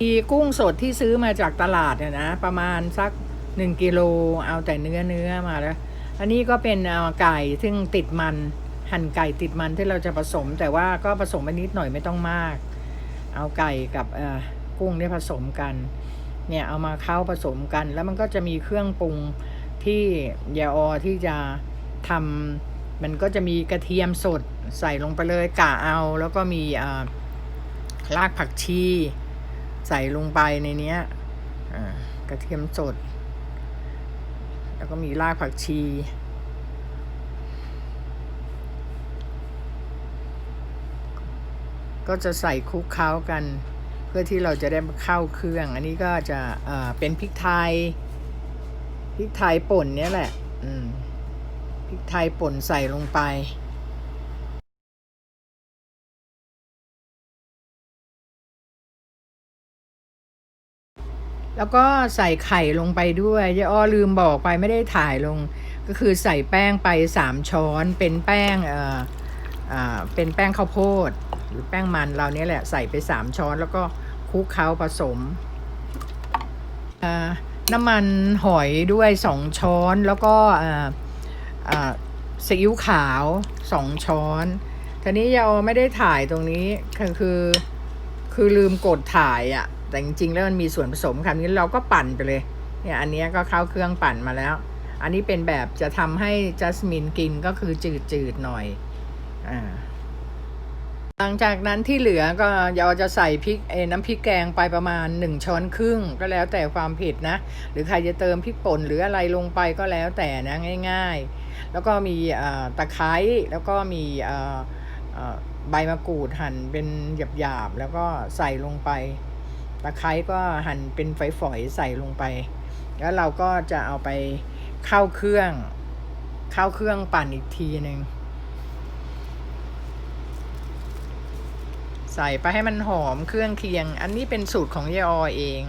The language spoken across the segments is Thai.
มีกุ้งสดที่ซื้อมาจากตลาดเนี่ยนะ ประมาณสักหนึ่งกิโลเอาแต่เนื้อเนื้อมาแล้ว อันนี้ก็เป็นเอาไก่ซึ่งติดมันหั่นไก่ติดมันที่เราจะผสม แต่ว่าก็ผสมไปนิดหน่อยไม่ต้องมาก เอาไก่กับกุ้งเนี่ยผสมกันเนี่ยเอามาเข้าผสมกัน แล้วมันก็จะมีเครื่องปรุงที่ยาออที่จะทำมันก็จะมีกระเทียมสดใส่ลงไปเลยกะเอา แล้วก็มีรากผักชี ใส่ลงไปในเนี้ยกระเทียมสด แล้วก็มีรากผักชี ก็จะใส่คลุกเคล้ากัน เพื่อที่เราจะได้เข้าเครื่อง อันนี้ก็จะเป็นพริกไทยพริกไทยป่นเนี่ยแหละพริกไทยป่นใส่ลงไป แล้วก็ใส่ไข่ลงไปด้วยยายอ้อลืมบอกไปไม่ได้ถ่ายลง ก็คือใส่แป้งไปสามช้อนเป็นแป้งเอ่ออ่าเป็นแป้งข้าวโพด หรือแป้งมันเราเนี้ยแหละใส่ไปสามช้อนแล้วก็คลุกเคล้าผสมอ่าน้ำมันหอยด้วยสองช้อนแล้วก็อ่าอ่าซีอิ๊วขาวสองช้อนทีนี้ยาไม่ได้ถ่ายตรงนี้คือคือคือลืมกดถ่ายอะ่ะ แต่จริงๆแล้วมันมีส่วนผสมค่ะนี้เราก็ปั่นไปเลยเนี่ยอันนี้ก็เข้าเครื่องปั่นมาแล้ว อันนี้เป็นแบบจะทำให้จัสมินกินก็คือจืดๆหน่อยอ่าหลังจากนั้นที่เหลือก็เราจะใส่พริกเอน้ำพริกแกงไปประมาณหนึ่งช้อนครึ่งก็แล้วแต่ความเผ็ดนะ หรือใครจะเติมพริกป่นหรืออะไรลงไปก็แล้วแต่นะง่าย ๆ แล้วก็มีตะไคร้แล้วก็มีใบมะกรูดหั่นเป็นหยาบๆแล้วก็ใส่ลงไป ตะไคร้ก็หั่นเป็นฝอยๆใส่ลงไป แล้วเราก็จะเอาไปเข้าเครื่อง เข้าเครื่องปั่นอีกทีหนึ่งใส่ไปให้มันหอมเครื่องเคียง อันนี้เป็นสูตรของยายออเอง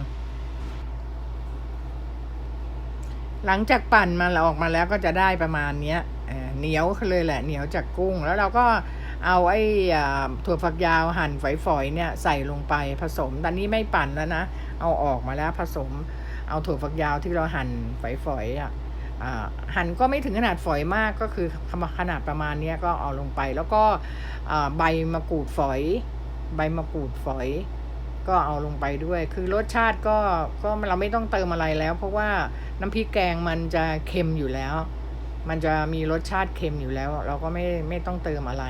หลังจากปั่นมาเราออกมาแล้วก็จะได้ประมาณเนี้ยเอ่อเหนียวเลยแหละเหนียวจากกุ้ง แล้วเราก็ เอาไอ้ถั่วฝักยาวหั่นฝอยๆเนี่ยใส่ลงไปผสม ตอนนี้ไม่ปั่นแล้วนะ เอาออกมาแล้วผสม เอาถั่วฝักยาวที่เราหั่นฝอยๆอะหั่นก็ไม่ถึงขนาดฝอยมากก็คือขนาดประมาณนี้ก็เอาลงไป แล้วก็ใบมะกรูดฝอย ใบมะกรูดฝอย ก็เอาลงไปด้วย คือรสชาติก็ก็เราไม่ต้องเติมอะไรแล้ว เพราะว่าน้ำพริกแกงมันจะเค็มอยู่แล้ว มันจะมีรสชาติเค็มอยู่แล้ว เราก็ไม่ไม่ต้องเติมอะไร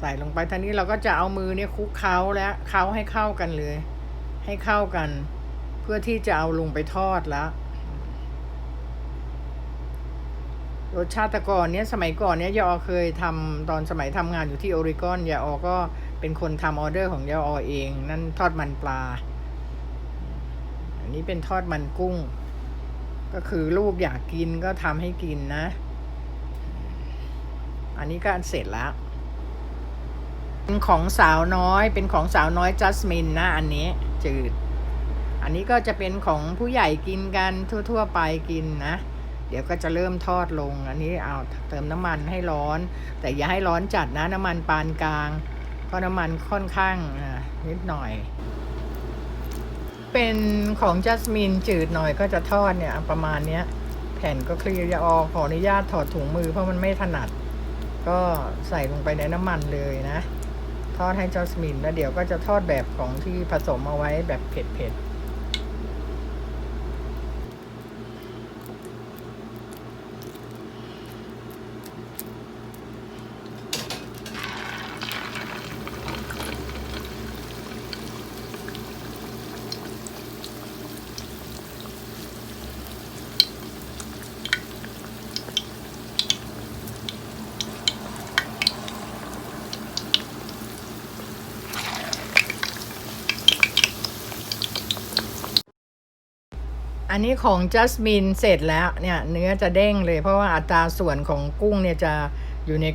ใส่ลงไปทีนี้เราก็จะเอามือเนี่ยคลุกเคล้าแล้วเคล้าให้เข้ากันเลย ให้เข้ากัน เพื่อที่จะเอาลงไปทอดแล้วรสชาติก่อนเนี้ยสมัยก่อนเนี้ยยาออเคยทำตอนสมัยทำงานอยู่ที่โอริกอนยาออก็เป็นคนทำออเดอร์ของยาออเอง นั่นทอดมันปลา อันนี้เป็นทอดมันกุ้ง ก็คือลูกอยากกินก็ทำให้กินนะ อันนี้ก็เสร็จแล้ว เป็นของสาวน้อยเป็นของสาวน้อยจัสมินนะอันนี้จืด อันนี้ก็จะเป็นของผู้ใหญ่กินกันทั่ว ๆ ไปกินนะ เดี๋ยวก็จะเริ่มทอดลง อันนี้เอาเติมน้ำมันให้ร้อน แต่อย่าให้ร้อนจัดนะน้ำมันปานกลางก็น้ำมันค่อนข้างนิดหน่อย เป็นของจัสมินจืดหน่อยก็จะทอดเนี่ยประมาณเนี้ยแผ่นก็เคลียร์ออกขออนุญาตถอดถุงมือเพราะมันไม่ถนัด ก็ใส่ลงไปในน้ำมันเลยนะ ทอดให้จัสมิน แล้วเดี๋ยวก็จะทอดแบบของที่ผสมเอาไว้แบบเผ็ดๆ อันนี้ของจัสมินเสร็จแล้วเนี่ยเนื้อจะเด้งเลย เพราะว่าอัตราส่วนของกุ้งเนี่ยจะอยู่ใน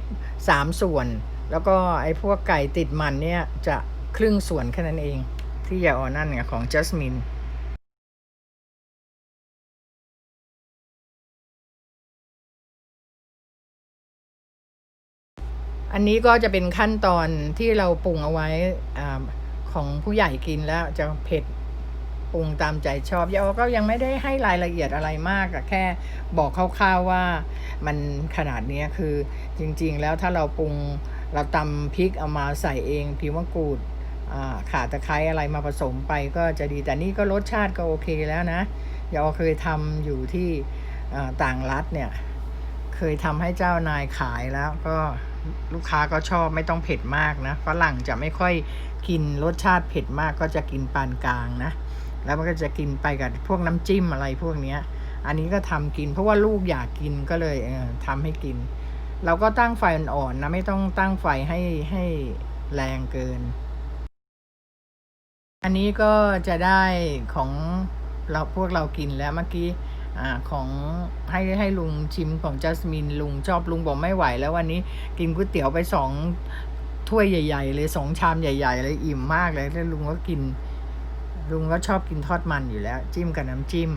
สามส่วน แล้วก็ไอ้พวกไก่ติดมันเนี่ยจะครึ่งส่วนแค่นั้นเอง ที่อย่าอ่อนนั่นเนี่ยของจัสมินอันนี้ก็จะเป็นขั้นตอนที่เราปรุงเอาไว้อาของผู้ใหญ่กินแล้วจะเผ็ด ปรุงตามใจชอบยาออก็ยังไม่ได้ให้รายละเอียดอะไรมากอะแค่บอกคร่าวๆว่ามันขนาดนี้คือจริงๆ แล้วถ้าเราปรุงเราตำพริกเอามาใส่เองผิวมะกรูดข่าตะไคร้อะไรมาผสมไปก็จะดีแต่นี่ก็รสชาติก็โอเคแล้วนะยาออเคยทำอยู่ที่ต่างรัฐเนี่ยเคยทำให้เจ้านายขายแล้วก็ลูกค้าก็ชอบไม่ต้องเผ็ดมากนะฝรั่งจะไม่ค่อยกินรสชาติเผ็ดมากก็จะกินปานกลางนะ แล้วมันก็จะกินไปกับพวกน้ำจิ้มอะไรพวกเนี้ย อันนี้ก็ทำกิน เพราะว่าลูกอยากกินก็เลยเออทำให้กิน เราก็ตั้งไฟอ่อนๆนะไม่ต้องตั้งไฟให้ให้แรงเกิน อันนี้ก็จะได้ของเราพวกเรากินแล้วเมื่อกี้อของให้ให้ลุงชิมของจัสมินลุงชอบลุงบอกไม่ไหว แล้ววันนี้กินก๋วยเตี๋ยวไปสองถ้วยใหญ่ ๆ เลยสองชามใหญ่ ๆ เลยอิ่มมากเลยแล้วลุงก็กิน ลุงก็ชอบกินทอดมันอยู่แล้ว จิ้มกับน้ำจิ้ม